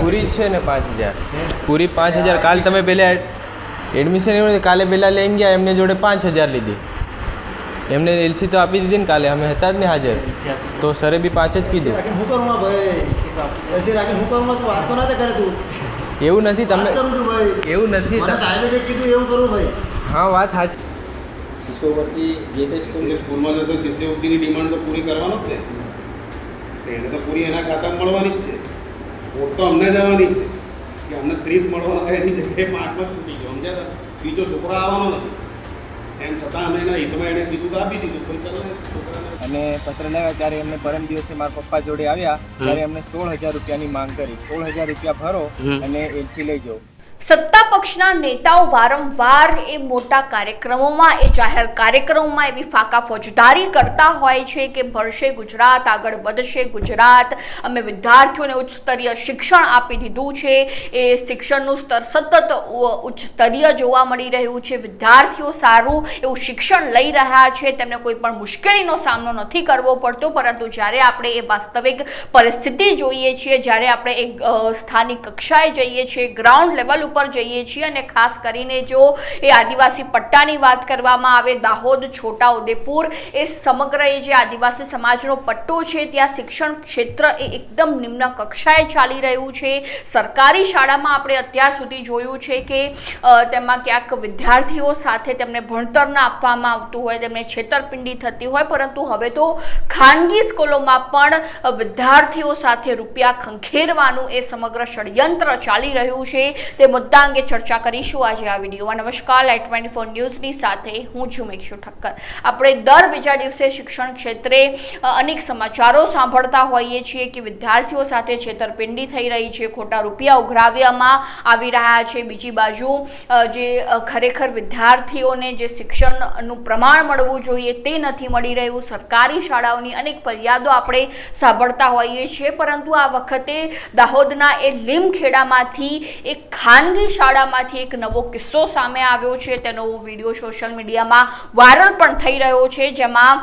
પૂરી જ છે ને પાંચ હજાર. પૂરી પાંચ હજાર. કાલ તમે પહેલાં એડમિશન એવું નથી કાલે પહેલાં લઈને ગયા એમને જોડે પાંચ હજાર લીધી. એમને એલસી તો આપી દીધી ને કાલે. અમે હતા જ ને હાજર. તો સરે બી પાંચ જ કીધું. રાખીને કરું ભાઈ? એસી રાખીને હું કરું તું વાત તો ના તે કરે તું. એવું નથી વાત તમે કરું છું ભાઈ. એવું નથી સાહેબે જે કીધું એવું કરું ભાઈ. હા વાત સાચી શિષ્યવૃત્તિ જે તે સ્કૂલ જે સ્કૂલમાં જશે શિષ્યવૃત્તિની ડિમાન્ડ તો પૂરી કરવાનો જ ને એને તો પૂરી એના ખાતા મળવાની જ છે. વોટ તો અમને જવાની છે. કે અમને ત્રીસ મળવાના થાય એની જગ્યાએ પાંચમાં છૂટી ગયો. સમજ્યા? બીજો છોકરો આવવાનો નથી. એમ છતાં અમે એના હિતમાં એને કીધું તો આપી દીધું. કોઈ ચાલો છોકરાને અને પત્ર લાવ્યા ત્યારે એમને પરમ દિવસે મારા પપ્પા જોડે આવ્યા. ત્યારે એમને સોળ હજાર રૂપિયાની માંગ કરી. સોળ હજાર રૂપિયા ભરો અને એલસી લઈ જાઓ. સત્તા પક્ષના નેતાઓ વારંવાર એ મોટા કાર્યક્રમોમાં, એ જાહેર કાર્યક્રમોમાં એવી ફાકા ફોજદારી કરતા હોય છે કે ભરશે ગુજરાત, આગળ વધશે ગુજરાત. અમે વિદ્યાર્થીઓને ઉચ્ચ સ્તરીય શિક્ષણ આપી દીધું છે. એ શિક્ષણનું સ્તર સતત ઉચ્ચ સ્તરીય જોવા મળી રહ્યું છે. વિદ્યાર્થીઓ સારું એવું શિક્ષણ લઈ રહ્યા છે. તેમને કોઈ પણ મુશ્કેલીનો સામનો નથી કરવો પડતો, પરંતુ જ્યારે આપણે એ વાસ્તવિક પરિસ્થિતિ જોઈએ છીએ, જ્યારે આપણે એક સ્થાનિક કક્ષાએ જઈએ છીએ, ગ્રાઉન્ડ લેવલ ઉપર જઈએ છીએ અને ખાસ કરીને જો એ આદિવાસી પટ્ટાની વાત કરવામાં આવે, દાહોદ, છોટા, ઉદેપુર, એ સમગ્ર એ જે આદિવાસી સમાજનો પટ્ટો છે, ત્યાં શિક્ષણ ક્ષેત્ર એ એકદમ નિમ્ન કક્ષાએ ચાલી રહ્યું છે. સરકારી શાળામાં આપણે અત્યાર સુધી જોયું છે કે તેમાં ક્યાંક વિદ્યાર્થીઓ સાથે તેમને ભણતર આપવામાં આવતું હોય, તેમને છેતરપિંડી થતી હોય, પરંતુ હવે તો ખાનગી સ્કૂલોમાં પણ વિદ્યાર્થીઓ સાથે રૂપિયા ખંખેરવાનું એ સમગ્ર ષડયંત્ર ચાલી રહ્યું છે. તે મુદ્દા અંગે ચર્ચા કરીશું આજે આ વિડીયોમાં. નમસ્કાર લાઈટ ટ્વેન્ટી ફોર ન્યૂઝની સાથે હું છું મેક્ષુ ઠક્કર. આપણે દર બીજા દિવસે શિક્ષણ ક્ષેત્રે અનેક સમાચારો સાંભળતા હોઈએ છીએ કે વિદ્યાર્થીઓ સાથે છેતરપિંડી થઈ રહી છે, ખોટા રૂપિયા ઉઘરાવ્યામાં આવી રહ્યા છે. બીજી બાજુ જે ખરેખર વિદ્યાર્થીઓને જે શિક્ષણનું પ્રમાણ મળવું જોઈએ તે નથી મળી રહ્યું. સરકારી શાળાઓની અનેક ફરિયાદો આપણે સાંભળતા હોઈએ છીએ. પરંતુ આ વખતે દાહોદના એ લીમખેડામાંથી એક ખાનગી શાળામાંથી એક નવો કિસ્સો સામે આવ્યો છે. તેનો વીડિયો સોશિયલ મીડિયામાં વાયરલ પણ થઈ રહ્યો છે, જેમાં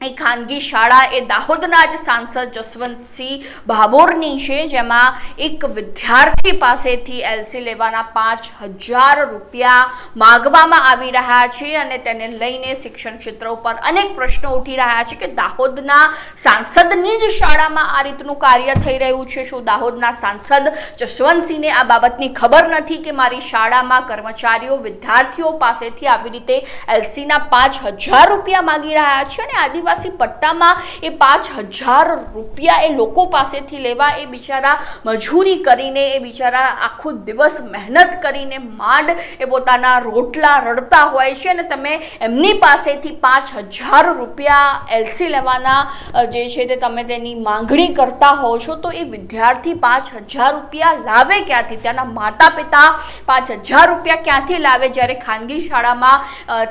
એ ખાનગી શાળા એ દાહોદના જ સાંસદ જસવંતસિંહ ભાભોરની છે, જેમાં એક વિદ્યાર્થી પાસેથી એલસી લેવાના પાંચ હજાર રૂપિયા માગવામાં આવી રહ્યા છે અને તેને લઈને શિક્ષણ ક્ષેત્ર ઉપર અનેક પ્રશ્નો ઉઠી રહ્યા છે કે દાહોદના સાંસદની જ શાળામાં આ રીતનું કાર્ય થઈ રહ્યું છે. શું દાહોદના સાંસદ જસવંતસિંહને આ બાબતની ખબર નથી કે મારી શાળામાં કર્મચારીઓ વિદ્યાર્થીઓ પાસેથી આવી રીતે એલસીના પાંચ હજાર રૂપિયા માગી રહ્યા છે અને આદિવાસી પટ્ટામાં એ પાંચ હજાર રૂપિયા એ લોકો પાસેથી લેવા એ બિચારા મજૂરી કરીને, એ બિચારા આખો દિવસ મહેનત કરીને માંડ એ પોતાના રોટલા રડતા હોય છે અને તમે એમની પાસેથી પાંચ હજાર રૂપિયા એલસી લેવાના જે છે તે તમે તેની માંગણી કરતા હો છો, તો એ વિદ્યાર્થી પાંચ હજાર રૂપિયા લાવે ક્યાંથી? ત્યાંના માતા પિતા પાંચ હજાર રૂપિયા ક્યાંથી લાવે? જ્યારે ખાનગી શાળામાં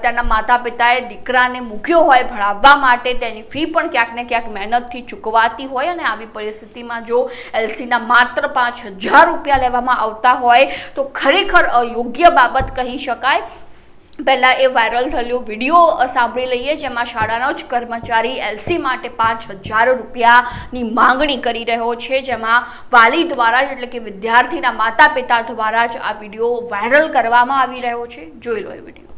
તેના માતા પિતાએ દીકરાને મૂક્યો હોય ભણાવવા માટે તેની ફી પણ ક્યાંક ને ક્યાંક મહેનતથી ચૂકવાતી હોય અને આવી પરિસ્થિતિમાં જો એલસીના માત્ર પાંચ હજાર રૂપિયા લેવામાં આવતા હોય, તો ખરેખર અયોગ્ય બાબત કહી શકાય. પહેલાં એ વાયરલ થયેલો વીડિયો સાંભળી લઈએ, જેમાં શાળાનો જ કર્મચારી એલસી માટે પાંચ હજાર રૂપિયાની માંગણી કરી રહ્યો છે. જેમાં વાલી દ્વારા જ એટલે કે વિદ્યાર્થીના માતા પિતા દ્વારા જ આ વીડિયો વાયરલ કરવામાં આવી રહ્યો છે. જોઈ લો એ વીડિયો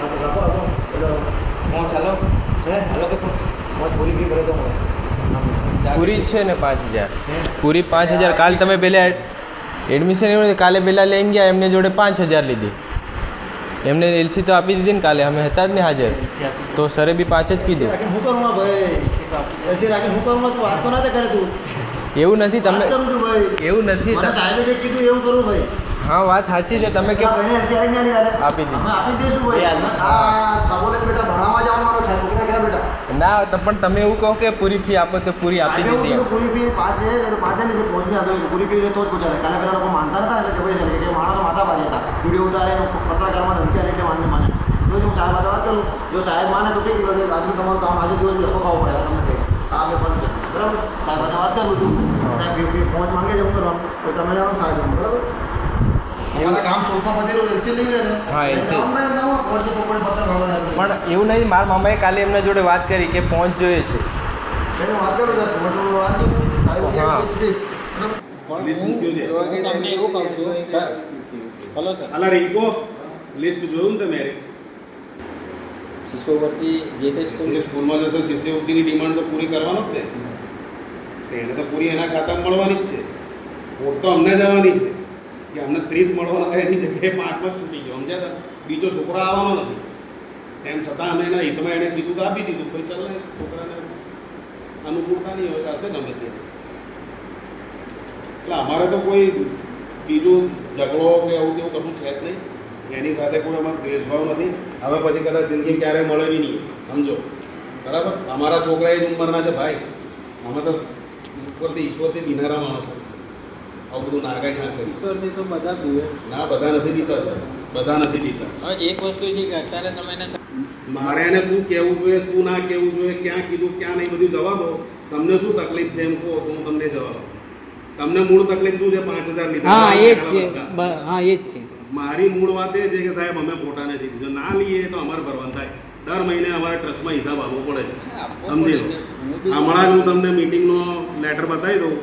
રાખો રાખો રાખો એટલે હું ચાલો હે હાલો કે મોજ પૂરી ફી ભરે તો મળે પૂરી જ છે ને પાંચ હજાર? પૂરી પાંચ હજાર. કાલ તમે પહેલાં એડમિશન એવું નથી. કાલે પહેલાં લઈને ગયા એમને જોડે પાંચ હજાર લીધી. એમને એલસી તો આપી દીધી ને કાલે. અમે હતા જ ને હાજર. તો સરે બી પાંચ જ કીધું. હું કરું ભાઈ? હું કરું? તું વાત તો ના કરે તું. એવું નથી. તમે કરું છું ભાઈ. એવું નથી. સાહેબે જે કીધું એવું કરું ભાઈ. હા વાત સાચી છે. તમે કે આપી દીધી. આપી દઈશું ભાઈ આ ખબોલે બેટા ભણાવવા જવાનો છે. છોકરા ગયા બેટા. ના તો પણ તમે એવું કહો કે પૂરી ફી આપો તો પૂરી આપી દીધી પૂરી ફી પાંચ પાંચ પહોંચી આપે પૂરી ફી તો જ ગુજરાત કાલે પેલા લોકો માનતા હતા એટલે કે ભાઈ કે માણસો માથા મારી હતા. વીડિયો ઉતારે પત્રકારમાં ધમકી એટલે માનને માને. તો હું સાહેબ વાત કરું જો સાહેબ માને તો ઠીક છે આજનું તમારું કામ આજે દિવસ લખો ખાવું પડે તમને કહે. આ મેં પણ બરાબર? સાહેબ વાત કરું છું. સાહેબ ફી ફી પહોંચ માંગે છે હું કરવાનું. તો તમે જાણો સાહેબ બરાબર? અમારા કામ ચોકમાં એલસી લઈ હા, ભરવાના. પણ એવું નહીં મારા મામાએ કાલે એમના જોડે વાત કરી કે પહોંચ જોઈએ છે. એને વાત કરું સાહેબ. તમને એવું કહું છું સર હલો સર. અલા રીકો લિસ્ટ જોયું ને તમે? શિશુવર્તી જે તે સ્કૂલ જે સ્કૂલમાં જશે શિષ્યવૃત્તિની ડિમાન્ડ તો પૂરી કરવાનો જ ને. એને તો પૂરી એના ખાતામાં મળવાની જ છે. વોટ તો અમને જવાની છે. કે અમને ત્રીસ મળવાના હતા એની જગ્યાએ પાંચમાં જ છૂટી ગયો. સમજ્યા બીજો છોકરો આવવાનો નથી. તેમ છતાં અમે એના હિતમાં એણે કીધું તો આપી દીધું. ભાઈ, ચાલ છોકરાને અનુકૂળતા નહીં હોય હશે ગમે તે એટલે અમારે તો કોઈ બીજું ઝઘડો કે એવું તેવું કશું છે જ નહીં. એની સાથે કોઈ અમારો દ્વેષભાવ નથી. હવે પછી કદાચ જિંદગી ક્યારેય મળે નહીં. સમજો? બરાબર? અમારા છોકરા એ જ ઉંમરના છે ભાઈ. અમે તો ઉપરથી, ઈશ્વરથી બિનારા માણસો છે આવું બધું નાગાઈ ના કરી. ઈશ્વરને તો બધા જુએ. ના બધા નથી પીતા સર. બધા નથી પીતા હવે એક વસ્તુ છે કે અત્યારે તમે એને મારે એને શું કહેવું જોઈએ શું ના કહેવું જોઈએ ક્યાં કીધું ક્યાં નહીં બધું જવા દો. તમને શું તકલીફ છે એમ કહો તો હું તમને જવાબ આપું. તમને મૂળ તકલીફ શું છે? પાંચ હજાર લીધા હા એ જ છે. હા એ જ છે. મારી મૂળ વાત એ છે કે સાહેબ અમે પોતાને નથી જો ના લઈએ તો અમારે ભરવાનું થાય. દર મહિને અમારે ટ્રસ્ટમાં હિસાબ આપવો પડે. છે સમજી લો. હમણાં જ હું તમને મિટિંગનો લેટર બતાવી દઉં.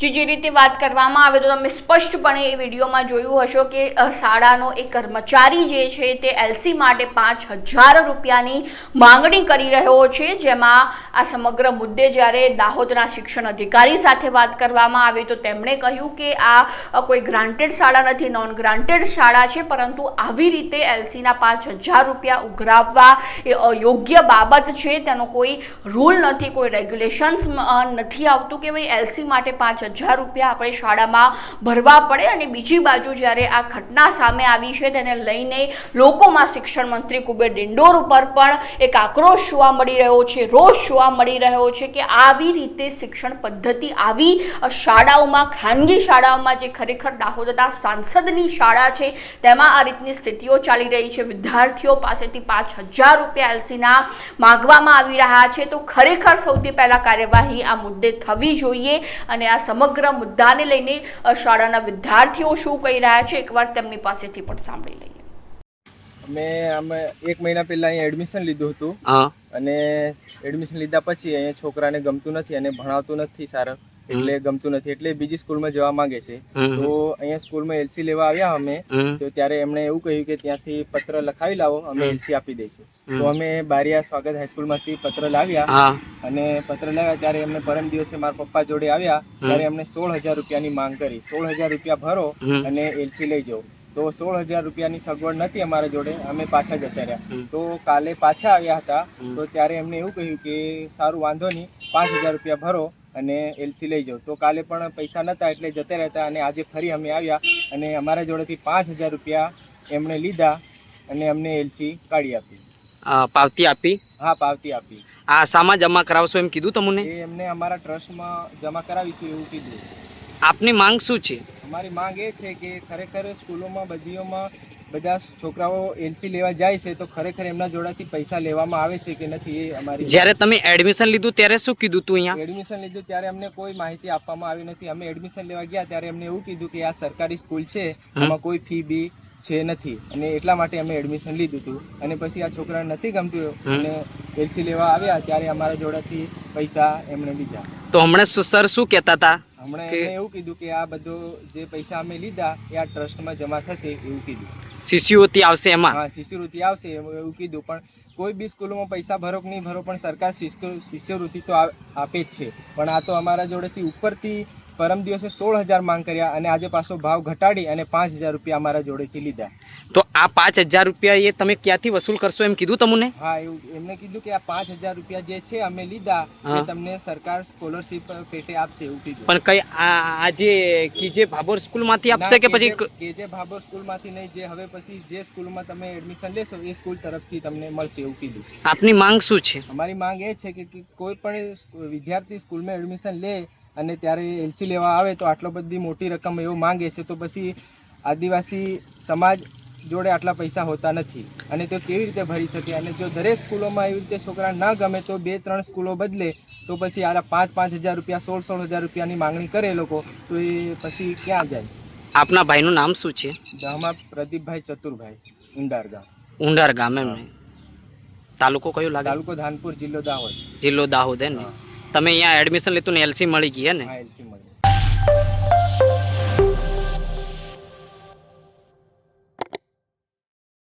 જે જે રીતે વાત કરવામાં આવે તો તમે સ્પષ્ટપણે એ વિડીયોમાં જોયું હશો કે શાળાનો એક કર્મચારી જે છે તે એલસી માટે પાંચ હજાર રૂપિયાની માંગણી કરી રહ્યો છે. જેમાં આ સમગ્ર મુદ્દે જ્યારે દાહોદના શિક્ષણ અધિકારી સાથે વાત કરવામાં આવી તો તેમણે કહ્યું કે આ કોઈ ગ્રાન્ટેડ શાળા નથી નોન ગ્રાન્ટેડ શાળા છે. પરંતુ આવી રીતે એલસીના પાંચ હજાર રૂપિયા ઉઘરાવવા એ અયોગ્ય બાબત છે. તેનો કોઈ રૂલ નથી, કોઈ રેગ્યુલેશન્સ નથી આવતું કે ભાઈ એલસી માટે પાંચ હજાર રૂપિયા આપણે શાળામાં ભરવા પડે અને બીજી બાજુ જ્યારે આ ઘટના સામે આવી છે, તેને લઈને લોકોમાં શિક્ષણ મંત્રી કુબેર ડિંડોર ઉપર પણ એક આક્રોશ જોવા મળી રહ્યો છે, રોષ જોવા મળી રહ્યો છે કે આવી રીતે શિક્ષણ પદ્ધતિ આવી શાળાઓમાં, ખાનગી શાળાઓમાં જે ખરેખર દાહોદના સાંસદની શાળા છે, તેમાં આ રીતની સ્થિતિઓ ચાલી રહી છે. વિદ્યાર્થીઓ પાસેથી પાંચ હજાર રૂપિયા એલસીના માગવામાં આવી રહ્યા છે. તો ખરેખર સૌથી પહેલાં કાર્યવાહી આ મુદ્દે થવી જોઈએ અને આ સમગ્ર મુદ્દાને લઈને શાળાના વિદ્યાર્થીઓ શું કહી રહ્યા છે એકવાર તેમની પાસેથી પણ સાંભળી લઈએ. અમે અમે એક મહિના પહેલાં અહીંયા એડમિશન લીધું હતું. અને એડમિશન લીધા પછી અહીંયા છોકરાને ગમતું નથી અને ભણાવતું નથી સારા. એટલે ગમતું નથી. એટલે બીજી સ્કૂલમાં જવા માંગે છે. તો અહીંયા સ્કૂલમાં એલસી લેવા આવ્યા અમે. તો ત્યારે એમણે એવું કહ્યું કે ત્યાંથી પત્ર લખાવી લાવો અમે એલસી આપી દઈશું. તો અમે બારિયા સ્વાગત હાઈસ્કૂલમાંથી પત્ર લાવ્યા. અને પત્ર લાવ્યા ત્યારે એમને પરમ દિવસે મારા પપ્પા જોડે આવ્યા. ત્યારે એમને સોળ હજાર રૂપિયાની માંગ કરી. સોળ હજાર રૂપિયા ભરો અને એલસી લઈ જાઓ. તો સોળ હજાર રૂપિયાની સગવડ નથી અમારા જોડે. અમે પાછા જતા રહ્યા. તો કાલે પાછા આવ્યા હતા. તો ત્યારે એમને એવું કહ્યું કે સારું વાંધો નહીં. પાંચ હજાર રૂપિયા ભરો. અને એલસી લઈ જાઓ તો કાલે પણ પૈસા નહોતા એટલે જતા રહેતા અને આજે ફરી અમે આવ્યા અને અમારા જોડેથી પાંચ હજાર રૂપિયા એમણે લીધા અને અમને એલસી કાઢી આપી. આ પાવતી આપી? હા પાવતી આપી. આ શામાં જમા કરાવશો એમ કીધું તમને? એ એમને અમારા ટ્રસ્ટમાં જમા કરાવીશું એવું કીધું. આપની માંગ શું છે? અમારી માંગ એ છે કે ખરેખર સ્કૂલોમાં બધીઓમાં બધા છોકરાઓ એલસી લેવા જાય છે તો ખરેખર એમના જોડાથી પૈસા લેવામાં આવે છે કે નથી એ અમારી જ્યારે તમે એડમિશન લીધું ત્યારે શું કીધું તું અહીંયા? એડમિશન લીધું ત્યારે અમને કોઈ માહિતી આપવામાં આવી નથી. અમે એડમિશન લેવા ગયા ત્યારે અમને એવું કીધું કે આ સરકારી સ્કૂલ છે એમાં કોઈ ફી બી છે નથી. અને એટલા માટે અમે એડમિશન લીધું હતું અને પછી આ છોકરાને નથી ગમતું અને એલસી લેવા આવ્યા ત્યારે અમારા જોડાથી પૈસા એમણે લીધા. તો હમણાં સર શું કહેતા હતા? હમણાં એમણે એવું કીધું કે આ બધો જે પૈસા અમે લીધા એ આ ટ્રસ્ટમાં જમા થશે એવું કીધું. શિષ્યવૃત્તિ આવશે એમાં? હા શિષ્યવૃત્તિ આવશે એવું એવું કીધું પણ કોઈ બી સ્કૂલોમાં પૈસા ભરો કે નહીં ભરો પણ સરકાર શિષ્ય- શિષ્યવૃત્તિ તો આપે જ છે. પણ આ તો અમારા જોડેથી ઉપરથી પરમ દિવસે સોળ હજાર માંગ કર્યા અને આજે પાછો ભાવ ઘટાડી અને પાંચ હજાર રૂપિયા અમારા જોડેથી લીધા. તો આ પાંચ હજાર રૂપિયા એ તમે ક્યાંથી વસૂલ કરશો એમ કીધું તમને? હા એવું એમને કીધું કે આ પાંચ હજાર રૂપિયા જે છે અમે લીધા એ તમને સરકાર સ્કોલરશિપ પેટે આપશે એવું કીધું. પણ કઈ આ જે કીજે ભાભોર સ્કૂલમાંથી આપશે કે પછી કેજે કે જે ભાભોર સ્કૂલમાંથી નહીં જે હવે પછી જે સ્કૂલમાં તમે એડમિશન લેશો એ સ્કૂલ તરફથી તમને મળશે એવું કીધું. આપની માંગ શું છે? અમારી માંગ એ છે કે કોઈ પણ વિદ્યાર્થી સ્કૂલમાં એડમિશન લે અને ત્યારે એલસી લેવા આવે તો આટલો બધી મોટી રકમ એવો માંગે છે તો પછી આદિવાસી સમાજ જોડે આટલા પૈસા હોતા નથી. અને તે કેવી રીતે ભરી શકે? અને જો દરેક સ્કૂલોમાં એવી રીતે છોકરા ના ગમે તો બે ત્રણ સ્કૂલો બદલે તો પછી આ પાંચ પાંચ હજાર રૂપિયા સોળ સોળ હજાર રૂપિયાની માંગણી કરે લોકો તો એ પછી ક્યાં જાય? આપના ભાઈનું નામ શું છે? ગામમાં પ્રદીપભાઈ ચતુરભાઈ ઉંડાર ગામ. ઉંડાર ગામ એમ તાલુકો કયો લાગે? તાલુકો ધાનપુર જિલ્લો દાહોદ. જિલ્લો દાહોદ એમ ને? તમે અહીંયા એડમિશન લીધું ને એલસી મળી ગઈ હે ને? એલસી મળી